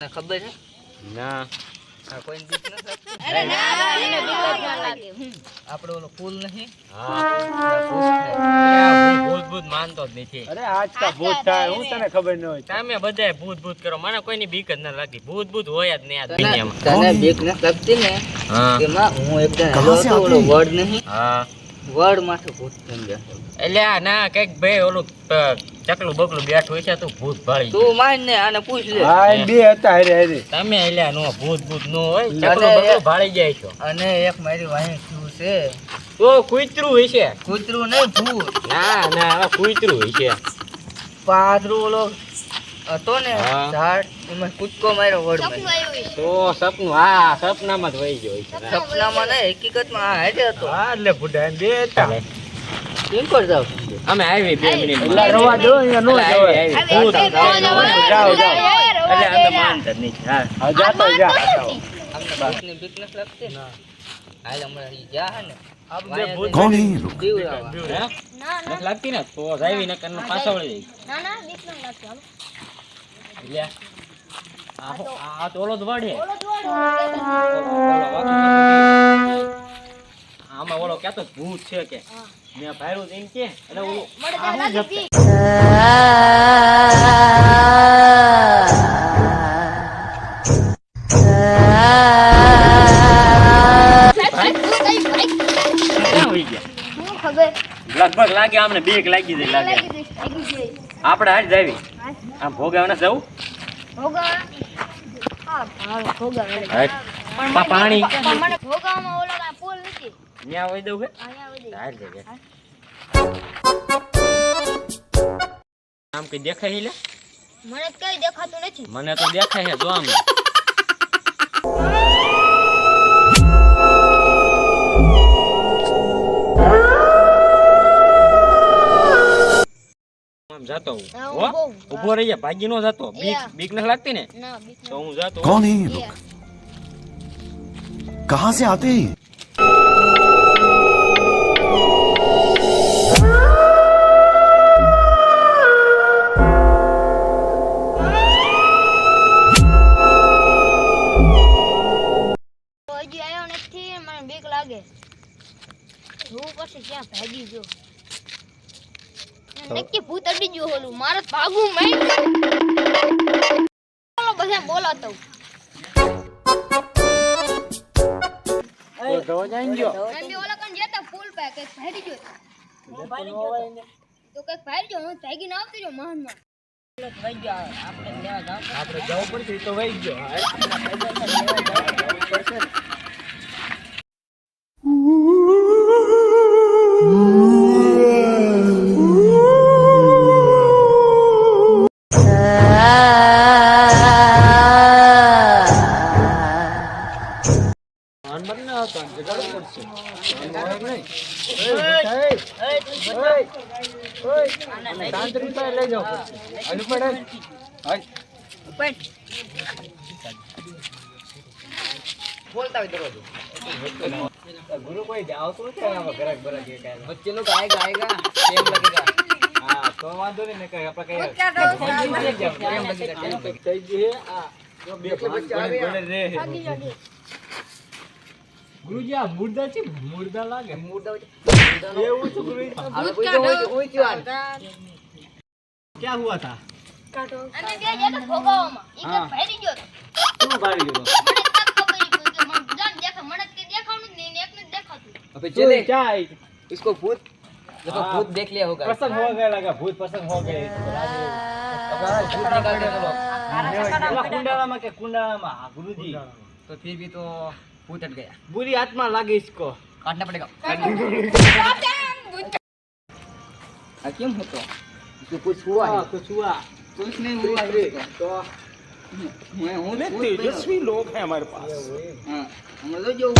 તને ખબર છે? ના. આ કોઈને બીક નથી લાગતી? અરે ના એને બીક જ ના લાગે હમ. આપણે ઓલો પુલ નહીં? ભૂત હું ભૂત માનતો જ નથી. અરે આજ કા ભૂત થાય હું તને ખબર ન હોય. તમે બધાય ભૂત ભૂત કરો. મને કોઈની બીક જ ન લાગતી. ભૂત ભૂત હોય જ નહીં આ તને દુનિયામાં. તને બીક નથી લાગતી ને? હા. એકદમ નહીં? હા. વડ માથે ભૂત થઈ ગયા એટલે આ ના કંઈક ભાઈ ઓલું ચકલું બકલું બેઠું હોય છે તું ભૂત ભાળી તું માન ને આને પૂછ લે. હા બે હતા હરે હરે. તમે એટલે નો ભૂત ભૂત નો હોય ચકલું બકલું ભાળી જાય છો. અને એક મારી વાહી શું છે? તો કૂતરું હોય છે. કૂતરું નહીં ભૂત. ના ના હવે કૂતરું હોય છે. પાદરું ઓલો હતો ને ઝાડ એમાં કૂદકો માર્યો વડ તો સપનું હા સપનામાં જ વહી ગયો સપનામાં નહીં હકીકતમાં આ હેડે હતો. હા એટલે બુઢા બે હતા. લાગતી ને? હે લોગ ના પાછા વળી. ના એટલે આ તો ઓલો જ વડે આમાં ઓલો કેતો ભૂત છે કે. મેં ભાયરું એમ કે એટલે ઓલો આ જપતે. લગભગ લાગે આમને બીક લાગી જાય લાગે. આપણે હાલ જાવી. આમ ભોગાવના જવું પાણી ન્યા હોય દઉં કે. આમ કઈ દેખાય લે? મને કઈ દેખાતું નથી. મને તો દેખાય છે જો આમ. આમ જાતો હું હા, હો ઊભો. ઊભો રહી જા ભાગી નો જાતો બીક Yeah. બીક નથી લાગતી ને ના બીક તો હું જાતો कौन है ये लोग कहाँ से आते हैं ये? હજી આવ્યો નથી મને બીક લાગે હું પછી ક્યાં ભાગી ગયો નક્કી ભૂત અડી ગયો હોલું. મારે ભાગવું મેં. બોલો બધા બોલાતો તો તો જાય ગયો. એમ ઓલા કણ જતા ફૂલ પે કંઈક ભાગી ગયો તો. ગયો હું આવતો આપણે જવું પડશે તો વહી ગયો. નંબર જાઓ હજુ પડે બોલતા હોય કોઈ વાંધો નહીં કઈ આપણે ગુરુજી આ મુર્દા છે મુર્દા લાગે मुर्दा એવું છે ગુરુજી હવે કોઈ તો હોય હોય ક્યાં क्या हुआ था અમે બે જતા ભોગાવામાં ઈ કઈક ભાગી ગયો તો. શું ભારી ગયો મને તો ખબર ઈ કોઈ કે મને જાણ દેખા મને તો કઈ દેખાણું જ નહીં ને એકને જ દેખાતું अबे चले चले क्या आई इसको भूत देखो हाँ। भूत देख लिया होगा प्रसंग हो गया लगा भूत प्रसंग हो गए अब हमारा भूत निकाल दे चलो પેલા કુંડાળામાં કે કુંડાળામાં હા ગુરુજી तो फिर भी तो भूत हट गया बुरी आत्मा लगी इसको काटना पड़ेगा हाँ क्यों है तो इसको कुछ हुआ है हाँ, कुछ हुआ कुछ नहीं हुआ है तो मैं हूँ तेजस्वी लोग हैं हमारे पास हाँ हम लोग जो